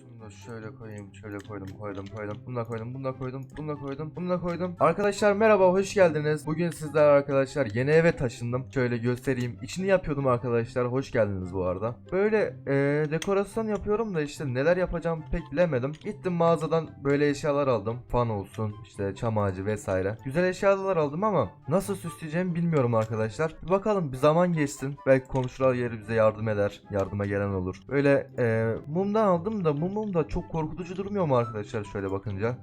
Şunu da şöyle koyayım, şöyle koydum, koydum, koydum. Bunu da koydum, bunu da koydum, bunu da koydum, bunu da koydum. Arkadaşlar merhaba, hoş geldiniz. Bugün sizler arkadaşlar yeni eve taşındım. Şöyle göstereyim. İçini yapıyordum arkadaşlar. Hoş geldiniz bu arada. Böyle eee, dekorasyon yapıyorum da işte neler yapacağım pek bilemedim. Gittim mağazadan böyle eşyalar aldım. Fan olsun, işte çam ağacı vesaire. Güzel eşyalar aldım ama nasıl süsleyeceğimi bilmiyorum arkadaşlar. Bir bakalım bir zaman geçsin. Belki komşular yeri bize yardım eder. Yardıma gelen olur. Böyle eee, mumdan aldım da mumum da çok korkutucu durmuyor mu arkadaşlar şöyle bakınca?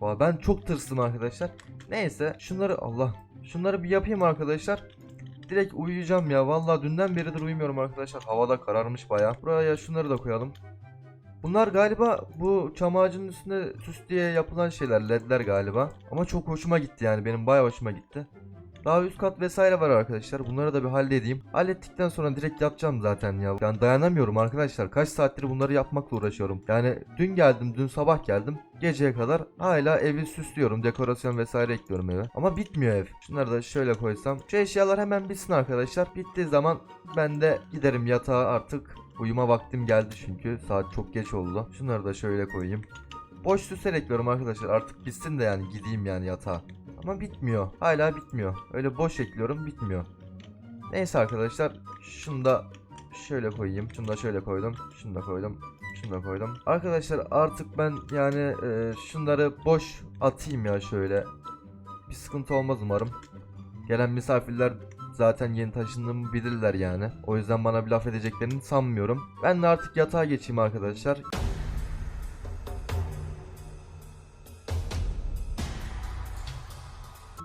Vay ben çok tırstım arkadaşlar. Neyse şunları Allah. Şunları bir yapayım arkadaşlar. Direkt uyuyacağım ya. Vallahi dünden beridir uyumuyorum arkadaşlar. Havada kararmış baya. Buraya şunları da koyalım. Bunlar galiba bu çam ağacının üstünde süs diye yapılan şeyler. Ledler galiba. Ama çok hoşuma gitti yani. Benim baya hoşuma gitti. Daha üst kat vesaire var arkadaşlar. Bunları da bir halledeyim. Hallettikten sonra direkt yapacağım zaten ya. Yani dayanamıyorum arkadaşlar. Kaç saattir bunları yapmakla uğraşıyorum. Yani dün geldim, dün sabah geldim. Geceye kadar hala evi süslüyorum. Dekorasyon vesaire ekliyorum eve. Ama bitmiyor ev. Şunları da şöyle koysam. Şu eşyalar hemen bitsin arkadaşlar. Bittiği zaman ben de giderim yatağa artık. Uyuma vaktim geldi çünkü. Saat çok geç oldu. Şunları da şöyle koyayım. Boş süsler ekliyorum arkadaşlar. Artık bitsin de yani gideyim yani yatağa. Ama bitmiyor. Hala bitmiyor. Öyle boş ekliyorum bitmiyor. Neyse arkadaşlar. Şunu da şöyle koyayım. Şunu da şöyle koydum. Şunu da koydum. Şunu da koydum. Arkadaşlar artık ben yani e, şunları boş atayım ya şöyle. Bir sıkıntı olmaz umarım. Gelen misafirler zaten yeni taşındığımı bilirler yani. O yüzden bana bir laf edeceklerini sanmıyorum. Ben de artık yatağa geçeyim arkadaşlar.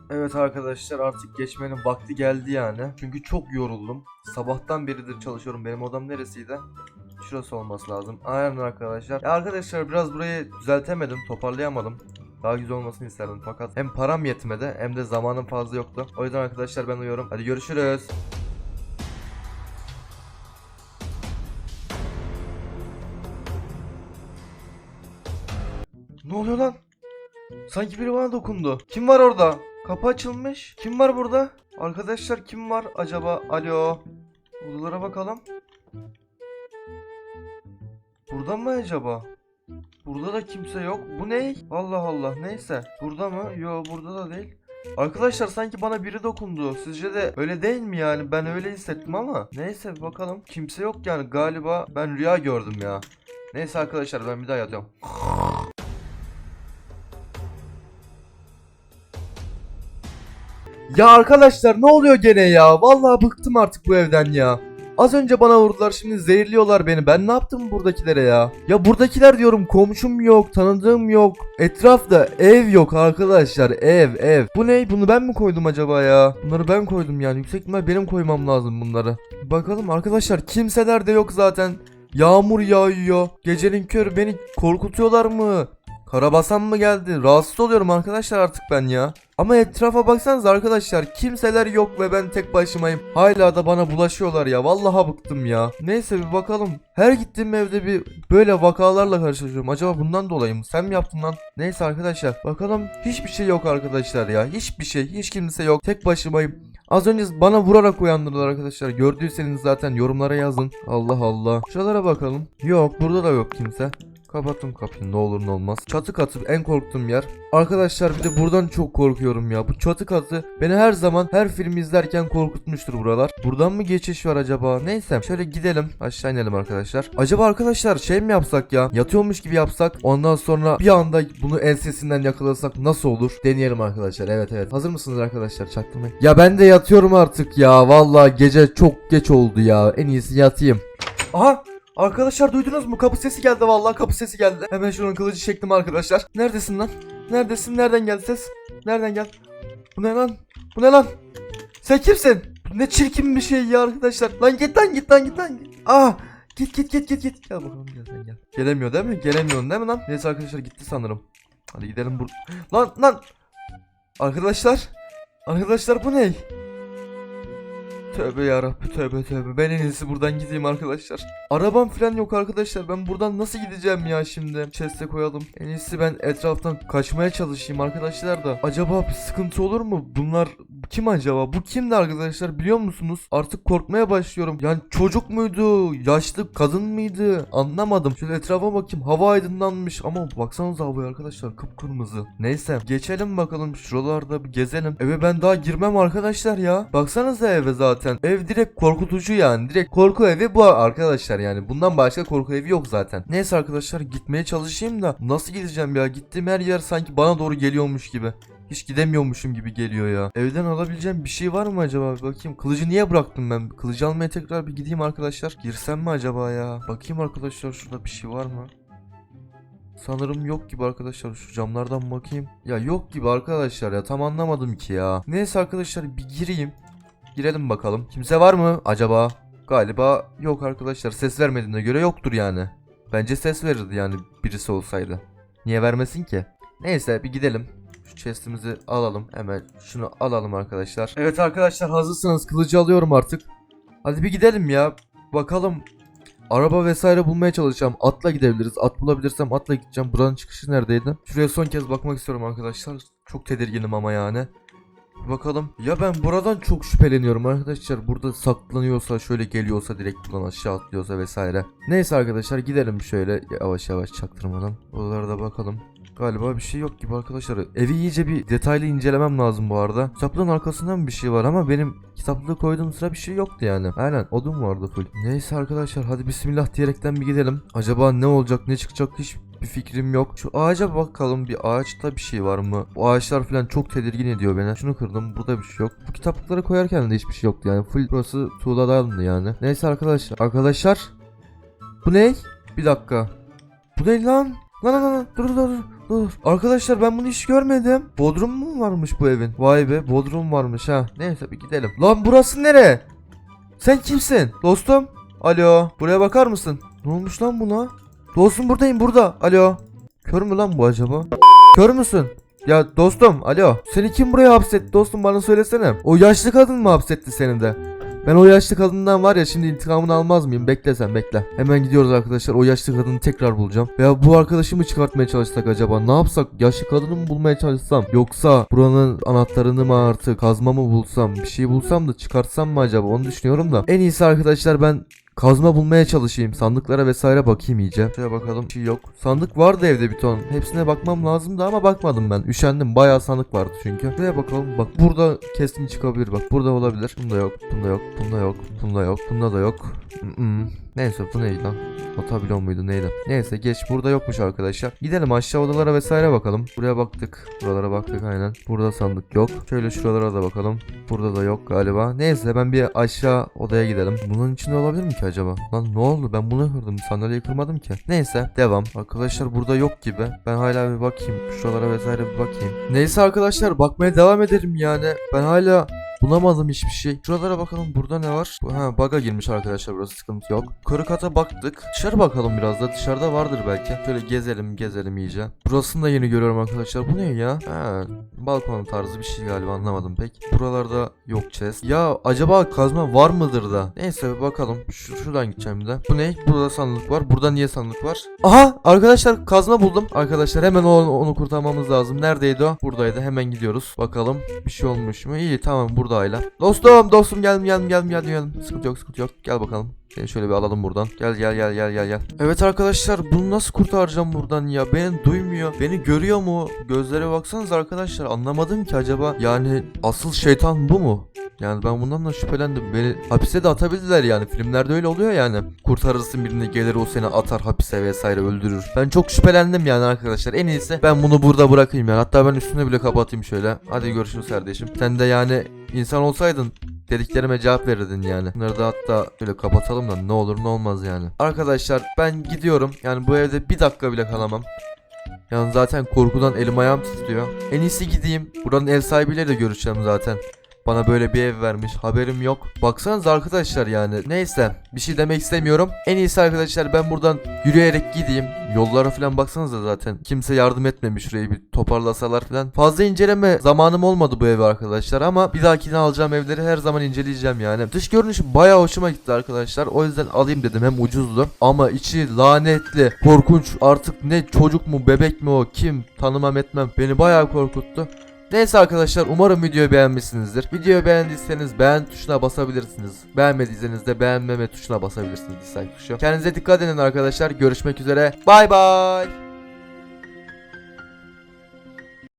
Evet arkadaşlar artık geçmenin vakti geldi yani. Çünkü çok yoruldum. Sabahtan beridir çalışıyorum. Benim odam neresiydi? Şurası olması lazım. Aynen arkadaşlar. Ya arkadaşlar biraz burayı düzeltemedim. Toparlayamadım. Daha güzel olmasını isterdim fakat hem param yetmedi hem de zamanım fazla yoktu. O yüzden arkadaşlar ben uyuyorum. Hadi görüşürüz. Ne oluyor lan? Sanki biri bana dokundu. Kim var orada? Kapı açılmış. Kim var burada? Arkadaşlar kim var acaba? Alo. Odalara bakalım. Burada mı acaba? Burada da kimse yok. Bu ne? Allah Allah. Neyse. Burada mı? Yo burada da değil. Arkadaşlar sanki bana biri dokundu. Sizce de öyle değil mi yani? Ben öyle hissettim ama. Neyse bakalım. Kimse yok yani. Galiba ben rüya gördüm ya. Neyse arkadaşlar ben bir daha yatıyorum. Ya arkadaşlar ne oluyor gene ya? Vallahi bıktım artık bu evden ya. Az önce bana vurdular şimdi zehirliyorlar beni. Ben ne yaptım buradakilere ya? Ya buradakiler diyorum komşum yok, tanıdığım yok. Etrafta ev yok arkadaşlar. Ev, ev. Bu ne? Bunu ben mi koydum acaba ya? Bunları ben koydum yani. Yüksek ihtimal benim koymam lazım bunları. Bakalım arkadaşlar kimseler de yok zaten. Yağmur yağıyor. Gecenin körü beni korkutuyorlar mı? Karabasan mı geldi? Rahatsız oluyorum arkadaşlar artık ben ya. Ama etrafa baksanız arkadaşlar kimseler yok ve ben tek başımayım. Hala da bana bulaşıyorlar ya. Vallahi bıktım ya. Neyse bir bakalım. Her gittiğim evde bir böyle vakalarla karşılaşıyorum. Acaba bundan dolayı mı? Sen mi yaptın lan? Neyse arkadaşlar. Bakalım hiçbir şey yok arkadaşlar ya. Hiçbir şey. Hiç kimse yok. Tek başımayım. Az önce bana vurarak uyandırdılar arkadaşlar. Gördüyseniz zaten yorumlara yazın. Allah Allah. Şuralara bakalım. Yok burada da yok kimse. Kapattım kapıyı ne olur ne olmaz. Çatı katı en korktuğum yer. Arkadaşlar bir de buradan çok korkuyorum ya. Bu çatı katı beni her zaman her film izlerken korkutmuştur buralar. Buradan mı geçiş var acaba? Neyse şöyle gidelim. Aşağı inelim arkadaşlar. Acaba arkadaşlar şey mi yapsak ya? Yatıyormuş gibi yapsak. Ondan sonra bir anda bunu ensesinden yakalasak nasıl olur? Deneyelim arkadaşlar. Evet evet. Hazır mısınız arkadaşlar? Çaktırmayın. Ya ben de yatıyorum artık ya. Vallahi gece çok geç oldu ya. En iyisi yatayım. Aha Arkadaşlar duydunuz mu? Kapı sesi geldi vallahi kapı sesi geldi. Hemen şunun kılıcı çektim arkadaşlar. Neredesin lan? Neredesin? Nereden geldi ses? Nereden geldi? Bu ne lan? Bu ne lan? Sen kimsin? Ne çirkin bir şey ya arkadaşlar. Lan git lan git lan git lan. Aa git git git git git. Gel bakalım gel sen gel. Gelemiyor değil mi? Gelemiyorsun değil mi lan? Neyse arkadaşlar gitti sanırım. Hadi gidelim bur. Lan lan. Arkadaşlar. Arkadaşlar bu ne? Tövbe yarabbi tövbe tövbe. Ben en iyisi buradan gideyim arkadaşlar. Arabam falan yok arkadaşlar. Ben buradan nasıl gideceğim ya şimdi? Chest'e koyalım. En iyisi ben etraftan kaçmaya çalışayım arkadaşlar da. Acaba bir sıkıntı olur mu? Bunlar kim acaba? Bu kimdi arkadaşlar biliyor musunuz? Artık korkmaya başlıyorum. Yani çocuk muydu? Yaşlı kadın mıydı? Anlamadım. Şöyle etrafa bakayım. Hava aydınlanmış ama baksanıza havaya arkadaşlar kıpkırmızı. Neyse geçelim bakalım şuralarda bir gezelim. Eve ben daha girmem arkadaşlar ya. Baksanıza eve zaten. Ev direkt korkutucu yani. Direkt korku evi bu arkadaşlar yani. Bundan başka korku evi yok zaten. Neyse arkadaşlar gitmeye çalışayım da nasıl gideceğim ya? Gittiğim her yer sanki bana doğru geliyormuş gibi. Hiç gidemiyormuşum gibi geliyor ya. Evden alabileceğim bir şey var mı acaba? Bakayım. Kılıcı niye bıraktım ben? Kılıcı almaya tekrar bir gideyim arkadaşlar. Girsem mi acaba ya? Bakayım arkadaşlar şurada bir şey var mı? Sanırım yok gibi arkadaşlar. Şu camlardan bakayım. Ya yok gibi arkadaşlar ya. Tam anlamadım ki ya. Neyse arkadaşlar bir gireyim. Girelim bakalım. Kimse var mı acaba? Galiba yok arkadaşlar. Ses vermediğine göre yoktur yani. Bence ses verirdi yani birisi olsaydı. Niye vermesin ki? Neyse bir gidelim. Chestimizi alalım. Hemen şunu alalım arkadaşlar. Evet arkadaşlar hazırsanız kılıcı alıyorum artık. Hadi bir gidelim ya. Bakalım. Araba vesaire bulmaya çalışacağım. Atla gidebiliriz. At bulabilirsem atla gideceğim. Buranın çıkışı neredeydi? Şuraya son kez bakmak istiyorum arkadaşlar. Çok tedirginim ama yani. Bakalım. Ya ben buradan çok şüpheleniyorum arkadaşlar. Burada saklanıyorsa şöyle geliyorsa direkt buradan aşağı atlıyorsa vesaire. Neyse arkadaşlar gidelim şöyle yavaş yavaş çaktırmadan. Buralara da bakalım. Galiba bir şey yok gibi arkadaşlar. Evi iyice bir detaylı incelemem lazım bu arada. Kitaplığın arkasından bir şey var ama benim kitaplığı koyduğum sıra bir şey yoktu yani. Aynen odun vardı full. Neyse arkadaşlar hadi bismillah diyerekten bir gidelim. Acaba ne olacak ne çıkacak hiç bir fikrim yok. Şu ağaca bakalım bir ağaçta bir şey var mı? Bu ağaçlar falan çok tedirgin ediyor beni. Şunu kırdım burada bir şey yok. Bu kitaplıkları koyarken de hiçbir şey yoktu yani. Full burası tuğladandı yani. Neyse arkadaşlar. Arkadaşlar. Bu ne? Bir dakika. Bu ne lan? Lan lan lan dur dur dur dur. Arkadaşlar ben bunu hiç görmedim. Bodrum mu varmış bu evin? Vay be bodrum varmış ha. Neyse bir gidelim. Lan burası nere? Sen kimsin? Dostum? Alo. Buraya bakar mısın? Ne olmuş lan buna? Dostum buradayım burada. Alo. Kör mü lan bu acaba? Kör müsün? Ya dostum alo. Seni kim buraya hapsetti dostum bana söylesene. O yaşlı kadın mı hapsetti seni de? Ben o yaşlı kadından var ya şimdi intikamını almaz mıyım? Bekle sen bekle. Hemen gidiyoruz arkadaşlar. O yaşlı kadını tekrar bulacağım. Veya bu arkadaşı mı çıkartmaya çalışsak acaba? Ne yapsak? Yaşlı kadını mı bulmaya çalışsam? Yoksa buranın anahtarını mı artık kazma mı bulsam? Bir şey bulsam da çıkartsam mı acaba? Onu düşünüyorum da. En iyisi arkadaşlar ben Kazma bulmaya çalışayım. Sandıklara vesaire bakayım iyice. Şöyle bakalım. Bir şey yok. Sandık vardı evde bir ton. Hepsine bakmam lazımdı ama bakmadım ben. Üşendim. Bayağı sandık vardı çünkü. Şuraya bakalım. Bak burada kesin çıkabilir. Bak burada olabilir. Bunda yok. Bunda yok. Bunda yok. Bunda yok. Bunda da yok. Mm-mm. Neyse bu neydi lan? Otabilon muydu neydi? Neyse geç burada yokmuş arkadaşlar. Gidelim aşağı odalara vesaire bakalım. Buraya baktık. Buralara baktık aynen. Burada sandık yok. Şöyle şuralara da bakalım. Burada da yok galiba. Neyse ben bir aşağı odaya gidelim. Bunun içinde olabilir mi ki acaba? Lan ne oldu? Ben bunu kırdım. Sandalyeyi kırmadım ki. Neyse devam. Arkadaşlar burada yok gibi. Ben hala bir bakayım. Şuralara vesaire bir bakayım. Neyse arkadaşlar bakmaya devam ederim yani. Ben hala Bulamadım hiçbir şey. Şuralara bakalım burada ne var? Ha baga girmiş arkadaşlar burası sıkıntı yok. Yukarı kata baktık. Dışarı bakalım biraz da. Dışarıda vardır belki. Şöyle gezelim gezelim iyice. Burasını da yeni görüyorum arkadaşlar. Bu ne ya? Ha balkon tarzı bir şey galiba anlamadım pek. Buralarda yok chest. Ya acaba kazma var mıdır da? Neyse bir bakalım. Şu, şuradan gideceğim bir de. Bu ne? Burada sandık var. Burada niye sandık var? Aha arkadaşlar kazma buldum. Arkadaşlar hemen onu, onu kurtarmamız lazım. Neredeydi o? Buradaydı. Hemen gidiyoruz. Bakalım bir şey olmuş mu? İyi tamam burada hala. Dostum dostum geldim geldim geldim geldim geldim. Sıkıntı yok sıkıntı yok. Gel bakalım. Seni şöyle bir alalım buradan. Gel gel gel gel gel gel. Evet arkadaşlar bunu nasıl kurtaracağım buradan ya? Beni duymuyor. Beni görüyor mu? Gözlere baksanız arkadaşlar anlamadım ki acaba. Yani asıl şeytan bu mu? Yani ben bundan da şüphelendim. Beni hapise de atabildiler yani. Filmlerde öyle oluyor yani. Kurtarırsın birini gelir o seni atar hapise vesaire öldürür. Ben çok şüphelendim yani arkadaşlar. En iyisi ben bunu burada bırakayım yani. Hatta ben üstüne bile kapatayım şöyle. Hadi görüşürüz kardeşim. Sen de yani insan olsaydın dediklerime cevap verirdin yani. Bunları da hatta böyle kapatalım da ne olur ne olmaz yani. Arkadaşlar ben gidiyorum. Yani bu evde bir dakika bile kalamam. Yani zaten korkudan elim ayağım titriyor. En iyisi gideyim. Buranın ev sahibiyle de görüşeceğim zaten. Bana böyle bir ev vermiş. Haberim yok. Baksanız arkadaşlar yani. Neyse bir şey demek istemiyorum. En iyisi arkadaşlar ben buradan yürüyerek gideyim. Yollara falan baksanıza zaten. Kimse yardım etmemiş şurayı bir toparlasalar falan. Fazla inceleme zamanım olmadı bu evi arkadaşlar ama bir dahakine alacağım evleri her zaman inceleyeceğim yani. Dış görünüşü bayağı hoşuma gitti arkadaşlar. O yüzden alayım dedim hem ucuzdu ama içi lanetli, korkunç. Artık ne çocuk mu bebek mi o kim tanımam etmem. Beni bayağı korkuttu. Neyse arkadaşlar umarım videoyu beğenmişsinizdir. Videoyu beğendiyseniz beğen tuşuna basabilirsiniz. Beğenmediyseniz de beğenmeme tuşuna basabilirsiniz dislike tuşu. Kendinize dikkat edin arkadaşlar. Görüşmek üzere. Bay bay.